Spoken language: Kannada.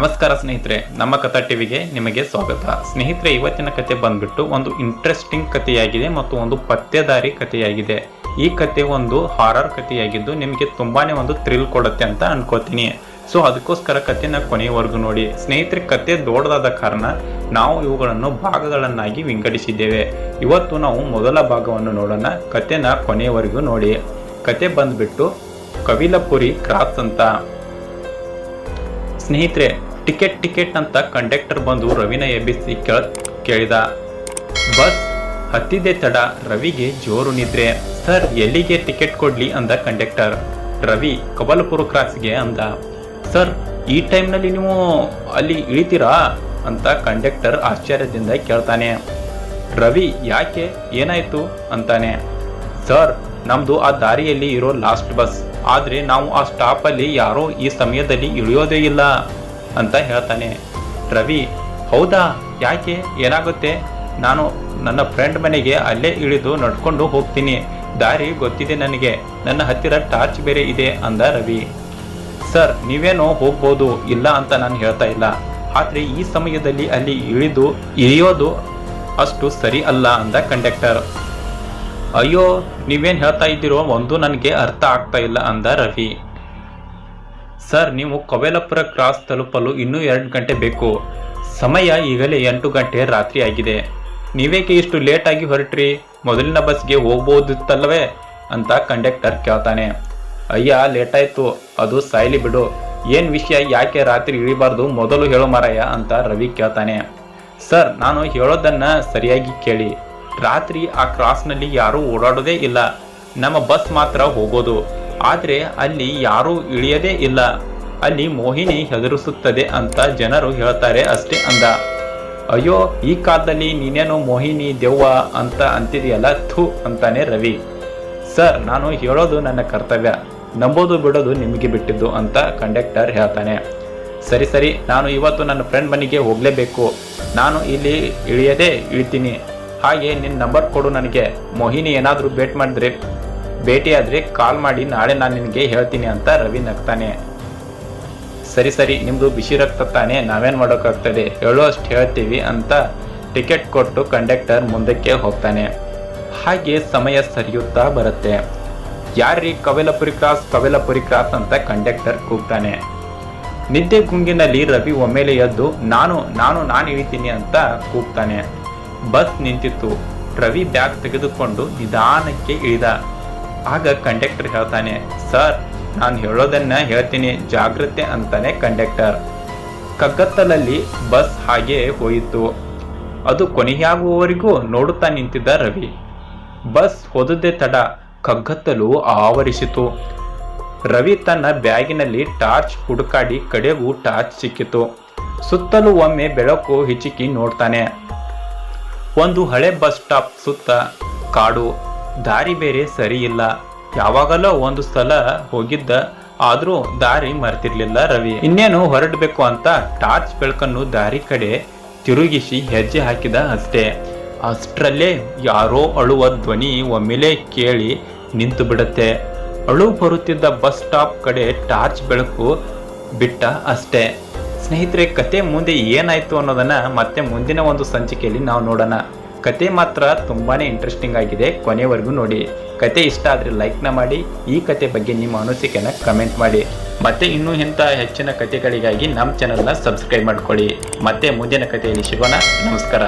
ನಮಸ್ಕಾರ ಸ್ನೇಹಿತರೆ, ನಮ್ಮ ಕಥಾ ಟಿವಿಗೆ ನಿಮಗೆ ಸ್ವಾಗತ. ಸ್ನೇಹಿತರೆ, ಇವತ್ತಿನ ಕತೆ ಬಂದ್ಬಿಟ್ಟು ಒಂದು ಇಂಟ್ರೆಸ್ಟಿಂಗ್ ಕಥೆಯಾಗಿದೆ ಮತ್ತು ಒಂದು ಪತ್ತೆದಾರಿ ಕಥೆಯಾಗಿದೆ. ಈ ಕತೆ ಒಂದು ಹಾರರ್ ಕಥೆಯಾಗಿದ್ದು ನಿಮಗೆ ತುಂಬಾನೇ ಒಂದು ಥ್ರಿಲ್ ಕೊಡುತ್ತೆ ಅಂತ ಅನ್ಕೋತೀನಿ. ಸೊ ಅದಕ್ಕೋಸ್ಕರ ಕಥೆನ ಕೊನೆಯವರೆಗೂ ನೋಡಿ. ಸ್ನೇಹಿತರೆ ಕತೆ ದೊಡ್ಡದಾದ ಕಾರಣ ನಾವು ಇವುಗಳನ್ನು ಭಾಗಗಳನ್ನಾಗಿ ವಿಂಗಡಿಸಿದ್ದೇವೆ. ಇವತ್ತು ನಾವು ಮೊದಲ ಭಾಗವನ್ನು ನೋಡೋಣ. ಕತೆನ ಕೊನೆಯವರೆಗೂ ನೋಡಿ. ಕತೆ ಬಂದ್ಬಿಟ್ಟು ಕವಿಲಪುರಿ ಕ್ರಾಸ್ ಅಂತ. ಸ್ನೇಹಿತರೆ ಟಿಕೆಟ್ ಟಿಕೆಟ್ ಅಂತ ಕಂಡಕ್ಟರ್ ಬಂದು ರವಿನ ಎಬ್ಬಿಸಿ ಕೇಳ ಕೇಳಿದ. ಬಸ್ ಹತ್ತಿದೆ ತಡ, ರವಿಗೆ ಜೋರು ನಿದ್ರೆ. ಸರ್, ಎಲ್ಲಿಗೆ ಟಿಕೆಟ್ ಕೊಡ್ಲಿ ಅಂದ ಕಂಡಕ್ಟರ್. ರವಿ ಕಬಲಪುರ ಕ್ರಾಸ್ಗೆ ಅಂದ. ಸರ್, ಈ ಟೈಮ್ನಲ್ಲಿ ನೀವು ಅಲ್ಲಿ ಇಳಿತೀರಾ? ಅಂತ ಕಂಡಕ್ಟರ್ ಆಶ್ಚರ್ಯದಿಂದ ಕೇಳ್ತಾನೆ. ರವಿ, ಯಾಕೆ? ಏನಾಯ್ತು? ಅಂತಾನೆ. ಸರ್, ನಮ್ದು ಆ ದಾರಿಯಲ್ಲಿ ಇರೋ ಲಾಸ್ಟ್ ಬಸ್. ಆದ್ರೆ ನಾವು ಆ ಸ್ಟಾಪಲ್ಲಿ ಯಾರೋ ಈ ಸಮಯದಲ್ಲಿ ಇಳಿಯೋದೇ ಇಲ್ಲ. ಅಂತ ಹೇಳ್ತಾನೆ. ರವಿ, ಹೌದಾ? ಯಾಕೆ? ಏನಾಗುತ್ತೆ? ನಾನು ನನ್ನ ಫ್ರೆಂಡ್ ಮನೆಗೆ ಅಲ್ಲೇ ಇಳಿದು ನಡ್ಕೊಂಡು ಹೋಗ್ತೀನಿ. ದಾರಿ ಗೊತ್ತಿದೆ ನನಗೆ. ನನ್ನ ಹತ್ತಿರ ಟಾರ್ಚ್ ಬೇರೆ ಇದೆ ಅಂದ ರವಿ. ಸರ್, ನೀವೇನೋ ಹೋಗ್ಬೋದು, ಇಲ್ಲ ಅಂತ ನಾನು ಹೇಳ್ತಾ ಇಲ್ಲ. ಆದರೆ ಈ ಸಮಯದಲ್ಲಿ ಅಲ್ಲಿ ಇಳಿದು ಇಳಿಯೋದು ಅಷ್ಟು ಸರಿ ಅಲ್ಲ ಅಂದ ಕಂಡಕ್ಟರ್ ಅಯ್ಯೋ, ನೀವೇನು ಹೇಳ್ತಾ ಇದ್ದೀರೋ ಒಂದು ನನಗೆ ಅರ್ಥ ಆಗ್ತಾ ಇಲ್ಲ ಅಂದ ರವಿ. ಸರ್, ನೀವು ಕೊವೆಲಪುರ ಕ್ರಾಸ್ ತಲುಪಲು ಇನ್ನೂ ಎರಡು ಗಂಟೆ ಬೇಕು. ಸಮಯ ಈಗಲೇ ಎಂಟು ಗಂಟೆ ರಾತ್ರಿ ಆಗಿದೆ. ನೀವೇಕೆ ಇಷ್ಟು ಲೇಟಾಗಿ ಹೊರಟ್ರಿ? ಮೊದಲಿನ ಬಸ್ಗೆ ಹೋಗ್ಬೋದಿತ್ತಲ್ಲವೇ? ಅಂತ ಕಂಡಕ್ಟರ್ ಕೇಳ್ತಾನೆ. ಅಯ್ಯ ಲೇಟ್ ಆಯ್ತು. ಅದು ಸಾಯ್ಲಿ ಬಿಡು. ಏನು ವಿಷಯ, ಯಾಕೆ ರಾತ್ರಿ ಇಳಿಬಾರ್ದು? ಮೊದಲು ಹೇಳೋ ಮಾರಯ್ಯ ಅಂತ ರವಿ ಕೇಳ್ತಾನೆ. ಸರ್, ನಾನು ಹೇಳೋದನ್ನು ಸರಿಯಾಗಿ ಕೇಳಿ. ರಾತ್ರಿ ಆ ಕ್ರಾಸ್ನಲ್ಲಿ ಯಾರೂ ಓಡಾಡೋದೇ ಇಲ್ಲ. ನಮ್ಮ ಬಸ್ ಮಾತ್ರ ಹೋಗೋದು. ಆದ್ರೆ ಅಲ್ಲಿ ಯಾರೂ ಇಳಿಯದೇ ಇಲ್ಲ. ಅಲ್ಲಿ ಮೋಹಿನಿ ಹೆದರಿಸುತ್ತದೆ ಅಂತ ಜನರು ಹೇಳ್ತಾರೆ ಅಷ್ಟೇ ಅಂದ. ಅಯ್ಯೋ, ಈ ಕಾಲದಲ್ಲಿ ನೀನೇನು ಮೋಹಿನಿ ದೆವ್ವ ಅಂತ ಅಂತಿದೆಯಲ್ಲ? ಥು ಅಂತಾನೆ ರವಿ. ಸರ್, ನಾನು ಹೇಳೋದು ನನ್ನ ಕರ್ತವ್ಯ. ನಂಬೋದು ಬಿಡೋದು ನಿಮಗೆ ಬಿಟ್ಟಿದ್ದು ಅಂತ ಕಂಡಕ್ಟರ್ ಹೇಳ್ತಾನೆ. ಸರಿ ಸರಿ, ನಾನು ಇವತ್ತು ನನ್ನ ಫ್ರೆಂಡ್ ಮನೆಗೆ ಹೋಗಲೇಬೇಕು. ನಾನು ಇಲ್ಲಿ ಇಳಿಯದೇ ಇಳಿತೀನಿ. ಹಾಗೆ ನಿನ್ನ ನಂಬರ್ ಕೊಡು ನನಗೆ. ಮೋಹಿನಿ ಏನಾದರೂ ಭೇಟ್ ಮಾಡಿದ್ರೆ ಭೇಟಿಯಾದರೆ ಕಾಲ್ ಮಾಡಿ ನಾಳೆ ನಾನು ನಿನಗೆ ಹೇಳ್ತೀನಿ ಅಂತ ರವಿ ನಗ್ತಾನೆ. ಸರಿ ಸರಿ ನಿಮ್ಮದು ಬಿಸಿ ರಕ್ತ ತಾನೇ, ನಾವೇನು ಮಾಡೋಕ್ಕಾಗ್ತದೆ ಹೇಳೋ ಅಷ್ಟು ಹೇಳ್ತೀವಿ ಅಂತ ಟಿಕೆಟ್ ಕೊಟ್ಟು ಕಂಡಕ್ಟರ್ ಮುಂದಕ್ಕೆ ಹೋಗ್ತಾನೆ. ಹಾಗೆ ಸಮಯ ಸರಿಯುತ್ತಾ ಬರುತ್ತೆ. ಯಾರ್ರೀ ಕವೆಲಪುರಿ ಕ್ರಾಸ್ ಕವೆಲಪುರಿ ಕ್ರಾಸ್ ಅಂತ ಕಂಡಕ್ಟರ್ ಕೂಗ್ತಾನೆ. ನಿದ್ದೆ ಗುಂಗಿನಲ್ಲಿ ರವಿ ಒಮ್ಮೆಲೆ ಎದ್ದು, ನಾನು ನಾನು ನಾನು ಇಳಿತೀನಿ ಅಂತ ಕೂಗ್ತಾನೆ. ಬಸ್ ನಿಂತಿತ್ತು. ರವಿ ಬ್ಯಾಗ್ ತೆಗೆದುಕೊಂಡು ನಿಧಾನಕ್ಕೆ ಇಳಿದ. ಆಗ ಕಂಡಕ್ಟರ್ ಹೇಳ್ತಾನೆ, ಸರ್, ನಾನು ಹೇಳೋದನ್ನ ಹೇಳ್ತೀನಿ, ಜಾಗ್ರತೆ ಅಂತಾನೆ ಕಂಡಕ್ಟರ್ ಕಗ್ಗತ್ತಲಲ್ಲಿ ಬಸ್ ಹಾಗೆ ಹೋಯಿತು. ಅದು ಕೊನೆಯಾಗುವವರೆಗೂ ನೋಡುತ್ತಾ ನಿಂತಿದ್ದ ರವಿ. ಬಸ್ ಹೋದದ್ದೇ ತಡ ಕಗ್ಗತ್ತಲು ಆವರಿಸಿತು. ರವಿ ತನ್ನ ಬ್ಯಾಗಿನಲ್ಲಿ ಟಾರ್ಚ್ ಹುಡುಕಾಡಿ ಕಡೆಗೂ ಟಾರ್ಚ್ ಸಿಕ್ಕಿತು. ಸುತ್ತಲೂ ಒಮ್ಮೆ ಬೆಳಕು ಹಿಚಿಕಿ ನೋಡ್ತಾನೆ. ಒಂದು ಹಳೆ ಬಸ್ ಸ್ಟಾಪ್ ಸುತ್ತ ಕಾಡು. ದಾರಿ ಬೇರೆ ಸರಿಯಿಲ್ಲ ಯಾವಾಗಲೋ ಒಂದು ಸಲ ಹೋಗಿದ್ದ, ಆದರೂ ದಾರಿ ಮರ್ತಿರ್ಲಿಲ್ಲ ರವಿ. ಇನ್ನೇನು ಹೊರಡಬೇಕು ಅಂತ ಟಾರ್ಚ್ ಬೆಳಕನ್ನು ದಾರಿ ಕಡೆ ತಿರುಗಿಸಿ ಹೆಜ್ಜೆ ಹಾಕಿದ ಅಷ್ಟೇ. ಅಷ್ಟರಲ್ಲೇ ಯಾರೋ ಅಳುವ ಧ್ವನಿ ಒಮ್ಮೆಲೆ ಕೇಳಿ ನಿಂತು ಬಿಡುತ್ತೆ. ಅಳು ಬರುತ್ತಿದ್ದ ಬಸ್ ಸ್ಟಾಪ್ ಕಡೆ ಟಾರ್ಚ್ ಬೆಳಕು ಬಿಟ್ಟ ಅಷ್ಟೇ. ಸ್ನೇಹಿತರೆ, ಕತೆ ಮುಂದೆ ಏನಾಯ್ತು ಅನ್ನೋದನ್ನ ಮತ್ತೆ ಮುಂದಿನ ಒಂದು ಸಂಚಿಕೆಯಲ್ಲಿ ನಾವು ನೋಡೋಣ. ಕತೆ ಮಾತ್ರ ತುಂಬಾ ಇಂಟ್ರೆಸ್ಟಿಂಗ್ ಆಗಿದೆ. ಕೊನೆವರೆಗೂ ನೋಡಿ. ಕತೆ ಇಷ್ಟ ಆದರೆ ಲೈಕ್ನ ಮಾಡಿ. ಈ ಕತೆ ಬಗ್ಗೆ ನಿಮ್ಮ ಅನಿಸಿಕೆನ ಕಮೆಂಟ್ ಮಾಡಿ. ಮತ್ತೆ ಇನ್ನೂ ಇಂಥ ಹೆಚ್ಚಿನ ಕತೆಗಳಿಗಾಗಿ ನಮ್ಮ ಚಾನಲ್ನ ಸಬ್ಸ್ಕ್ರೈಬ್ ಮಾಡ್ಕೊಳ್ಳಿ. ಮತ್ತೆ ಮುಂದಿನ ಕಥೆಯಲ್ಲಿ ಸಿಗೋಣ. ನಮಸ್ಕಾರ.